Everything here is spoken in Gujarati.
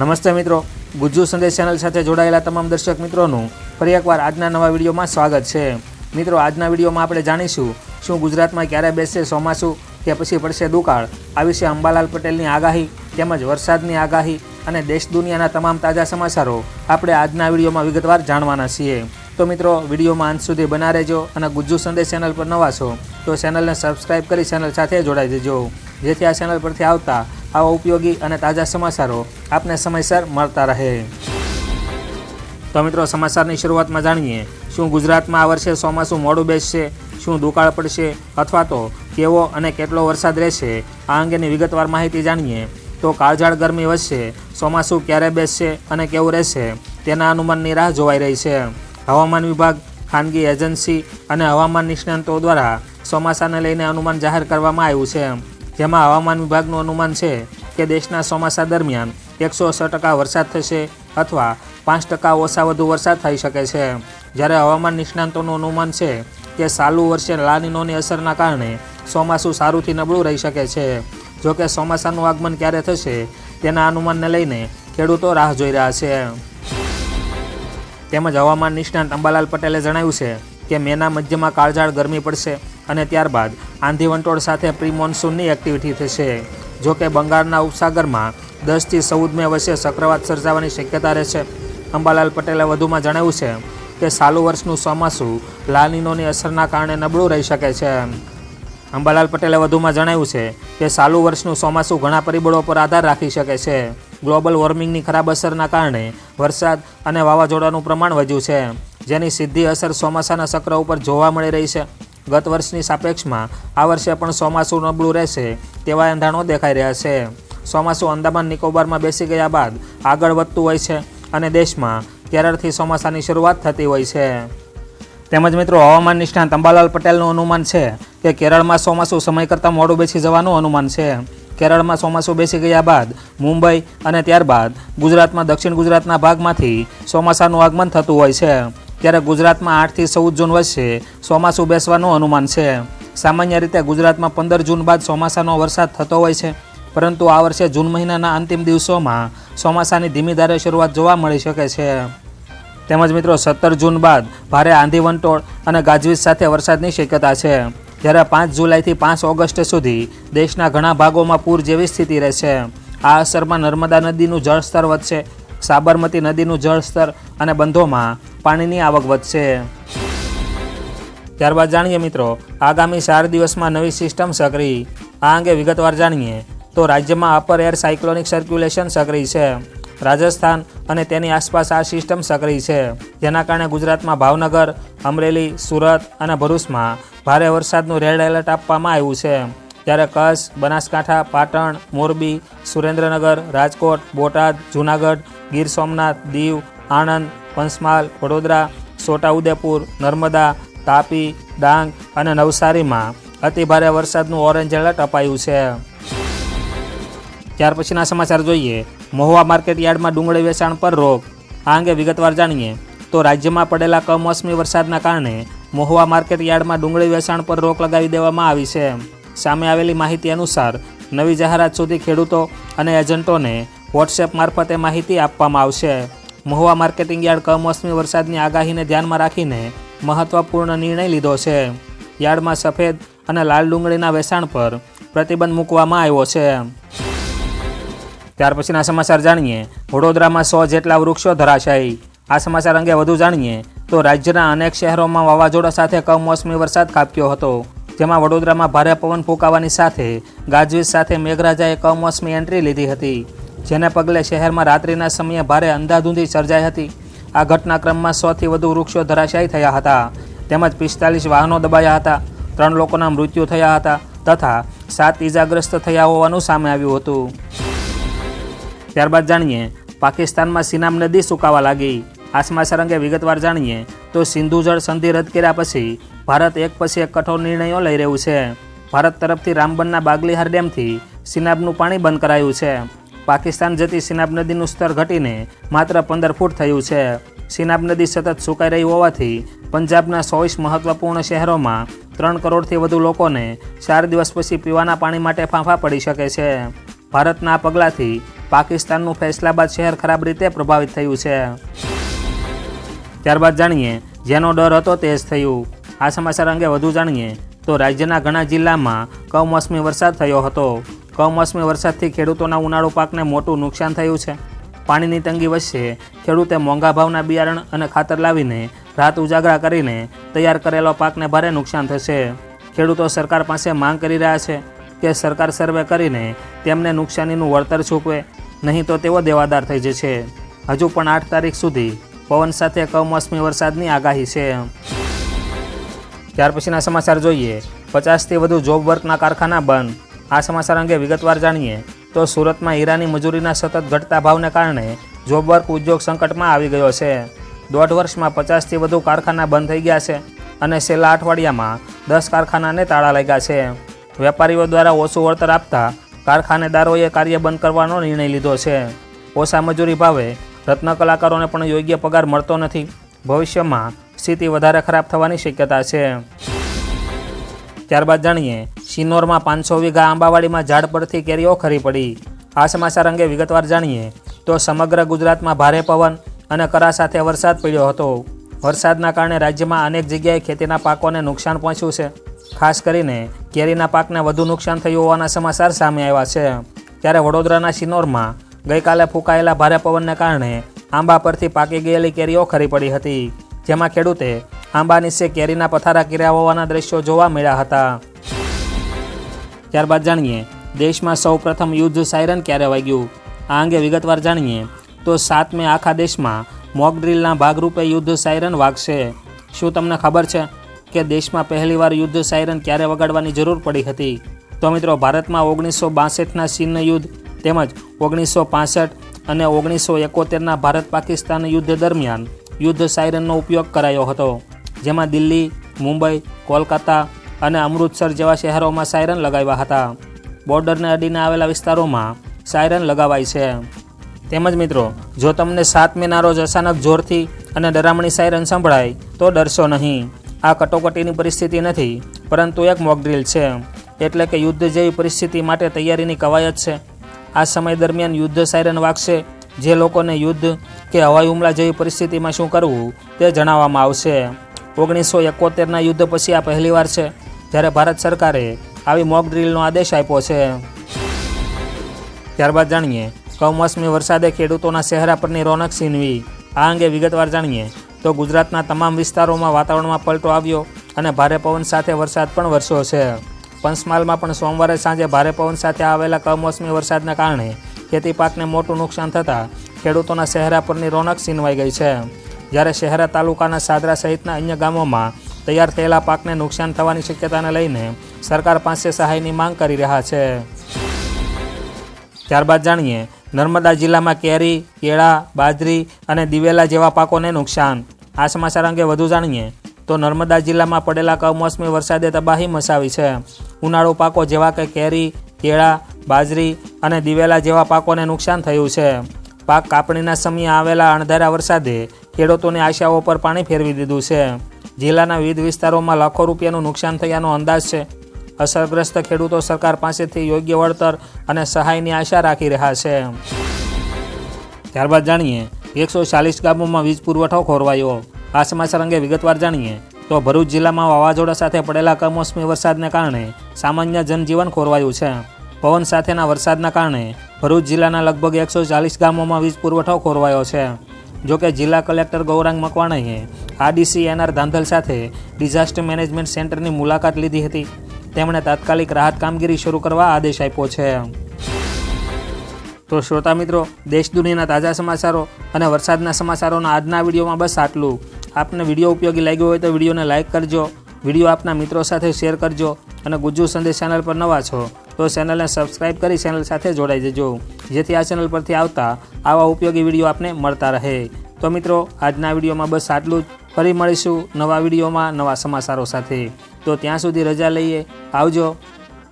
નમસ્તે મિત્રો. ગુજ્જુ સંદેશ ચેનલ સાથે જોડાયેલા તમામ દર્શક મિત્રોનું ફરી એકવાર આજના નવા વિડીયોમાં સ્વાગત છે. મિત્રો, આજના વિડીયોમાં આપણે જાણીશું શું ગુજરાતમાં ક્યારે બેસશે ચોમાસું, કે પછી પડશે દુકાળ. આ વિશે અંબાલાલ પટેલની આગાહી તેમજ વરસાદની આગાહી અને દેશ દુનિયાના તમામ તાજા સમાચારો આપણે આજના વિડીયોમાં વિગતવાર જાણવાના છીએ. તો મિત્રો, વિડીયોમાં અંત સુધી બના રહેજો અને ગુજ્જુ સંદેશ ચેનલ પર નવા છો તો ચેનલને સબસ્ક્રાઈબ કરી ચેનલ સાથે જોડાઈ દેજો. જેથી આ ચેનલ પરથી આવતા આવા ઉપયોગી અને તાજા સમાચારો આપને સમયસર મળતા રહે. તો મિત્રો, સમાચારની શરૂઆતમાં જાણીએ, શું ગુજરાતમાં આ વર્ષે ચોમાસું મોડું બેસશે, શું દુકાળ પડશે, અથવા તો કેવો અને કેટલો વરસાદ રહેશે, આ અંગેની વિગતવાર માહિતી જાણીએ, તો કાળઝાળ ગરમી વધશે, ચોમાસું ક્યારે બેસશે અને કેવું રહેશે, તેના અનુમાનની રાહ જોવાઈ રહી છે. હવામાન વિભાગ, ખાનગી એજન્સી અને હવામાન નિષ્ણાંતો દ્વારા ચોમાસાને લઈને અનુમાન જાહેર કરવામાં આવ્યું છે. જેમાં હવામાન વિભાગનું અનુમાન છે કે દેશના ચોમાસા દરમિયાન એકસો છ ટકા વરસાદ થશે અથવા પાંચ ટકા ઓછા વધુ વરસાદ થઈ શકે છે. જ્યારે હવામાન નિષ્ણાંતોનું અનુમાન છે કે ચાલુ વર્ષે લાનીનોની અસરના કારણે ચોમાસું સારુંથી નબળું રહી શકે છે. જોકે ચોમાસાનું આગમન ક્યારે થશે તેના અનુમાનને લઈને ખેડૂતો રાહ જોઈ રહ્યા છે. તેમજ હવામાન નિષ્ણાંત અંબાલાલ પટેલે જણાવ્યું છે કે મેના મધ્યમાં કાળઝાળ ગરમી પડશે અને ત્યારબાદ આંધી વંટોળ સાથે પ્રી મોન્સૂનની એક્ટિવિટી થશે. જોકે બંગાળના ઉપસાગરમાં દસથી ચૌદ મે વચ્ચે ચક્રવાત સર્જાવાની શક્યતા રહેશે. અંબાલાલ પટેલે વધુમાં જણાવ્યું છે કે ચાલુ વર્ષનું ચોમાસું લાનીનોની અસરના કારણે નબળું રહી શકે છે. અંબાલાલ પટેલે વધુમાં જણાવ્યું છે કે ચાલુ વર્ષનું ચોમાસું ઘણા પરિબળો પર આધાર રાખી શકે છે. ગ્લોબલ વોર્મિંગની ખરાબ અસરના કારણે વરસાદ અને વાવાઝોડાનું પ્રમાણ વધ્યું છે. જેની સીધી અસર ચોમાસાના ચક્ર ઉપર જોવા મળી રહી છે. ગત વર્ષની સાપેક્ષમાં આ વર્ષે પણ ચોમાસું નબળું રહેશે તેવા એંધાણો દેખાઈ રહ્યા છે. ચોમાસું અંદામાન નિકોબારમાં બેસી ગયા બાદ આગળ વધતું હોય છે અને દેશમાં કેરળથી ચોમાસાની શરૂઆત થતી હોય છે. તેમજ મિત્રો, હવામાન નિષ્ણાંત અંબાલાલ પટેલનું અનુમાન છે કે કેરળમાં ચોમાસું સમય કરતાં મોડું બેસી જવાનું અનુમાન છે. કેરળમાં ચોમાસું બેસી ગયા બાદ મુંબઈ અને ત્યારબાદ ગુજરાતમાં દક્ષિણ ગુજરાતના ભાગમાંથી ચોમાસાનું આગમન થતું હોય છે. ત્યારે ગુજરાતમાં આઠથી ચૌદ જૂન વચ્ચે ચોમાસું બેસવાનું અનુમાન છે. સામાન્ય રીતે ગુજરાતમાં પંદર જૂન બાદ ચોમાસાનો વરસાદ થતો હોય છે, પરંતુ આ વર્ષે જૂન મહિનાના અંતિમ દિવસોમાં ચોમાસાની ધીમી ધારે શરૂઆત જોવા મળી શકે છે. તેમજ મિત્રો, સત્તર જૂન બાદ ભારે આંધી વંટોળ અને ગાજવીજ સાથે વરસાદની શક્યતા છે, જ્યારે પાંચ જુલાઈથી પાંચ ઓગસ્ટ સુધી દેશના ઘણા ભાગોમાં પૂર જેવી સ્થિતિ રહેશે. આ અસરમાં નર્મદા નદીનું જળસ્તર વધશે, સાબરમતી નદીનું જળસ્તર અને બંધોમાં પાણીની આવક વધશે. ત્યારબાદ જાણીએ મિત્રો, આગામી ચાર દિવસમાં નવી સિસ્ટમ સક્રિય. આ અંગે વિગતવાર જાણીએ તો રાજ્યમાં અપર એર સાયક્લોનિક સર્ક્યુલેશન સક્રિય છે. રાજસ્થાન અને તેની આસપાસ આ સિસ્ટમ સક્રિય છે. જેના કારણે ગુજરાતમાં ભાવનગર, અમરેલી, સુરત અને ભરૂચમાં ભારે વરસાદનું રેડ એલર્ટ આપવામાં આવ્યું છે. ત્યારે કચ્છ, બનાસકાંઠા, પાટણ, મોરબી, સુરેન્દ્રનગર, રાજકોટ, બોટાદ, જૂનાગઢ ગીર સોમનાથ, દીવ, આણંદ, પંચમહાલ, વડોદરા, છોટાઉદેપુર, નર્મદા, તાપી, ડાંગ અને નવસારીમાં અતિભારે વરસાદનું ઓરેન્જ એલર્ટ અપાયું છે. ત્યાર પછીના સમાચાર જોઈએ. મહુવા માર્કેટ યાર્ડમાં ડુંગળી વેચાણ પર રોક. આ અંગે વિગતવાર જાણીએ તો રાજ્યમાં પડેલા કમોસમી વરસાદના કારણે મહુવા માર્કેટ યાર્ડમાં ડુંગળી વેચાણ પર રોક લગાવી દેવામાં આવી છે. સામે આવેલી માહિતી અનુસાર નવી જાહેરાત સુધી ખેડૂતો અને એજન્ટોને વોટ્સએપ મારફતે માહિતી આપવામાં આવશે. મહુવા માર્કેટિંગ યાર્ડ કમોસમી વરસાદની આગાહીને ધ્યાનમાં રાખીને મહત્વપૂર્ણ નિર્ણય લીધો છે. યાર્ડમાં સફેદ અને લાલ ડુંગળીના વેચાણ પર પ્રતિબંધ મૂકવામાં આવ્યો છે. ત્યાર પછીના સમાચાર જાણીએ. વડોદરામાં સો જેટલા વૃક્ષો ધરાશાયી. આ સમાચાર અંગે વધુ જાણીએ તો રાજ્યના અનેક શહેરોમાં વાવાઝોડા સાથે કમોસમી વરસાદ ખાબક્યો હતો. જેમાં વડોદરામાં ભારે પવન ફૂંકાવાની સાથે ગાજવીજ સાથે મેઘરાજાએ કમોસમી એન્ટ્રી લીધી હતી. જેને પગલે શહેરમાં રાત્રિના સમયે ભારે અંધાધૂંધી સર્જાઈ હતી. આ ઘટનાક્રમમાં સોથી વધુ વૃક્ષો ધરાશાયી થયા હતા, તેમજ પિસ્તાલીસ વાહનો દબાયા હતા, ત્રણ લોકોના મૃત્યુ થયા હતા તથા સાત ઇજાગ્રસ્ત થયા હોવાનું સામે આવ્યું હતું. ત્યારબાદ જાણીએ, પાકિસ્તાનમાં સિનામ નદી સુકાવા લાગી. આસમા સરંગે વિગતવાર જાણીએ, તો સિંધુ જળ સંધિ રદ કર્યા પછી ભારત એક પછી એક કઠોર નિર્ણયો લઈ રહ્યું છે. ભારત તરફથી રામબનના બાગલીહાર ડેમથી સિનાબનું પાણી બંધ કરાયું છે. પાકિસ્તાન જતી સિનાબ નદીનું સ્તર ઘટીને માત્ર પંદર ફૂટ થયું છે. સિનાબ નદી સતત સુકાઈ રહી હોવાથી પંજાબના ચોવીસ મહત્વપૂર્ણ શહેરોમાં ત્રણ કરોડથી વધુ લોકોને ચાર દિવસ પછી પીવાના પાણી માટે ફાંફા પડી શકે છે. ભારતના પગલાંથી પાકિસ્તાનનું ફૈસલાબાદ શહેર ખરાબ રીતે પ્રભાવિત થયું છે. ત્યારબાદ જાણીએ, જેનો ડર હતો તે જ થયું. આ સમાચાર અંગે વધુ જાણીએ તો રાજ્યના ઘણા જિલ્લામાં કમોસમી વરસાદ થયો હતો. કમોસમી વરસાદથી ખેડૂતોના ઉનાળુ પાકને મોટું નુકસાન થયું છે. પાણીની તંગી વચ્ચે ખેડૂતે મોંઘા ભાવના બિયારણ અને ખાતર લાવીને રાત ઉજાગરા કરીને તૈયાર કરેલો પાકને ભારે નુકસાન થશે. ખેડૂતો સરકાર પાસે માંગ કરી રહ્યા છે કે સરકાર સર્વે કરીને તેમને નુકસાનીનું વળતર ચૂકવે નહીં તો તેઓ દેવાદાર થઈ જશે. હજુ પણ આઠ તારીખ સુધી પવન સાથે કમોસમી વરસાદની આગાહી છે. ત્યાર પછીના સમાચાર જોઈએ. પચાસથી વધુ જોબ વર્કના કારખાના બંધ. આ સમાચાર અંગે વિગતવાર જાણીએ તો સુરતમાં હીરાની મજૂરીના સતત ઘટતા ભાવને કારણે જોબ વર્ક ઉદ્યોગ સંકટમાં આવી ગયો છે. દોઢ વર્ષમાં પચાસથી વધુ કારખાના બંધ થઈ ગયા છે અને છેલ્લા અઠવાડિયામાં દસ કારખાનાને તાળા લાગ્યા છે. વેપારીઓ દ્વારા ઓછું વળતર આપતા કારખાનેદારોએ કાર્ય બંધ કરવાનો નિર્ણય લીધો છે. ઓછા મજૂરી ભાવે રત્ન કલાકારોને પણ યોગ્ય પગાર મળતો નથી. ભવિષ્યમાં સ્થિતિ વધારે ખરાબ થવાની શક્યતા છે. ત્યારબાદ જાણીએ સિન્નોરમાં પાંચસો વીઘા આંબાવાડીમાં ઝાડ પરથી કેરીઓ ખરી પડી. આ સમાચાર અંગે વિગતવાર જાણીએ તો સમગ્ર ગુજરાતમાં ભારે પવન અને કરા સાથે વરસાદ પડ્યો હતો. વરસાદના કારણે રાજ્યમાં અનેક જગ્યાએ ખેતીના પાકોને નુકસાન પહોંચ્યું છે. ખાસ કરીને કેરીના પાકને વધુ નુકસાન થયું હોવાના સમાચાર સામે આવ્યા છે. ત્યારે વડોદરાના સિનોરમાં ગઈકાલે ફૂંકાયેલા ભારે પવનને કારણે આંબા પરથી પાકી ગયેલી કેરીઓ ખરી પડી હતી. જેમાં ખેડૂતે આંબા નીચે કેરીના પથારા કર્યા હોવાના દ્રશ્યો જોવા મળ્યા હતા. ત્યારબાદ જાણીએ, દેશમાં સૌ પ્રથમ યુદ્ધ સાયરન ક્યારે વાગ્યું આ અંગે વિગતવાર જાણીએ, તો સાત મે આખા દેશમાં મોક ડ્રીલના ભાગરૂપે યુદ્ધ સાયરન વાગશે. શું તમને ખબર છે કે દેશમાં પહેલીવાર યુદ્ધ સાયરન ક્યારે વગાડવાની જરૂર પડી હતી? તો મિત્રો, ભારતમાં ઓગણીસો બાસઠના ચીન યુદ્ધ, તેમજ ઓગણીસો પાસઠ અને ઓગણીસો એકોતેરના ભારત પાકિસ્તાન યુદ્ધ દરમિયાન યુદ્ધ સાયરનનો ઉપયોગ કરાયો હતો. જેમાં દિલ્હી, મુંબઈ, કોલકાતા અને અમૃતસર જેવા શહેરોમાં સાયરન લગાવ્યા હતા. બોર્ડરને અડીને આવેલા વિસ્તારોમાં સાયરન લગાવાય છે. તેમજ મિત્રો, જો તમને સાત મેના રોજ અચાનક જોરથી અને ડરામણી સાયરન સંભળાય, તો ડરશો નહીં. આ કટોકટીની પરિસ્થિતિ નથી, પરંતુ એક મોકડ્રીલ છે. એટલે કે યુદ્ધ જેવી પરિસ્થિતિ માટે તૈયારીની કવાયત છે. આ સમય દરમિયાન યુદ્ધ સાયરન વાગશે. જે લોકોને યુદ્ધ કે હવાઈ હુમલા જેવી પરિસ્થિતિમાં શું કરવું, તે જણાવવામાં આવશે. ઓગણીસો એકોતેરના યુદ્ધ પછી આ પહેલીવાર છે. જ્યારે ભારત સરકારે આવી મોક ડ્રીલનો આદેશ આપ્યો છે, ત્યારબાદ જાણીએ, કમોસમી વરસાદે ખેડૂતોના ચહેરા પરની રોનક છીનવી. આ અંગે વિગતવાર જાણીએ, તો ગુજરાતના તમામ વિસ્તારોમાં વાતાવરણમાં પલટો આવ્યો અને ભારે પવન સાથે વરસાદ પણ વરસ્યો છે. પંચમહાલમાં પણ સોમવારે સાંજે ભારે પવન સાથે આવેલા કમોસમી વરસાદના કારણે ખેતી પાકને મોટું નુકસાન થતાં ખેડૂતોના ચહેરા પરની રોનક છીનવાઈ ગઈ છે. જ્યારે શહેરા તાલુકાના સાદરા સહિતના અન્ય ગામોમાં તૈયાર થયેલા પાકને નુકસાન થવાની શક્યતાને લઈને સરકાર પાસે સહાયની માંગ કરી રહ્યા છે. ત્યારબાદ જાણીએ, નર્મદા જિલ્લામાં કેરી, કેળા, બાજરી અને દિવેલા જેવા પાકોને નુકસાન. આ સમાચાર અંગે વધુ જાણીએ, તો નર્મદા જિલ્લામાં પડેલા કમોસમી વરસાદે તબાહી મચાવી છે. ઉનાળુ પાકો જેવા કે કેરી, કેળા, બાજરી અને દિવેલા જેવા પાકોને નુકસાન થયું છે. પાક કાપણીના સમયે આવેલા અણધારા વરસાદે ખેડૂતોની આશાઓ પર પાણી ફેરવી દીધું છે. જિલ્લાના વિવિધ વિસ્તારોમાં લાખો રૂપિયાનું નુકસાન થયાનો અંદાજ છે. અસરગ્રસ્ત ખેડૂતો સરકાર પાસેથી યોગ્ય વળતર અને સહાયની આશા રાખી રહ્યા છે. ત્યારબાદ જાણીએ, એકસો ચાલીસ ગામોમાં વીજ પુરવઠો ખોરવાયો. આ સમાચાર અંગે વિગતવાર જાણીએ, તો ભરૂચ જિલ્લામાં વાવાઝોડા સાથે પડેલા કમોસમી વરસાદને કારણે સામાન્ય જનજીવન ખોરવાયું છે. પવન સાથેના વરસાદના કારણે ભરૂચ જિલ્લાના લગભગ એકસો ચાલીસ ગામોમાં વીજ પુરવઠો ખોરવાયો છે. જોકે જિલ્લા કલેક્ટર ગૌરાંગ મકવાણાએ આરડીસી એનઆર ધાંધલ સાથે ડિઝાસ્ટર મેનેજમેન્ટ સેન્ટરની મુલાકાત લીધી હતી. તેમણે તાત્કાલિક રાહત કામગીરી શરૂ કરવા આદેશ આપ્યો છે. તો શ્રોતા મિત્રો, દેશ દુનિયાના તાજા સમાચારો અને વરસાદના સમાચારોના આજના વિડીયોમાં બસ આટલું. આપને વીડિયો ઉપયોગી લાગ્યો હોય તો વિડીયોને લાઇક કરજો, વીડિયો આપના મિત્રો સાથે શેર કરજો અને ગુજ્જુ સંદેશ ચેનલ પર નવા છો તો ચેનલને સબસ્ક્રાઇબ કરી ચેનલ સાથે જોડાઈ જજો. જેથી આ ચેનલ પરથી આવતા આવા ઉપયોગી વીડિયો આપને મળતા રહે. તો મિત્રો, આજના વિડીયોમાં બસ આટલું જ. ફરી મળીશું નવા વિડીયોમાં નવા સમાચારો સાથે. તો ત્યાં સુધી રજા લઈએ. આવજો.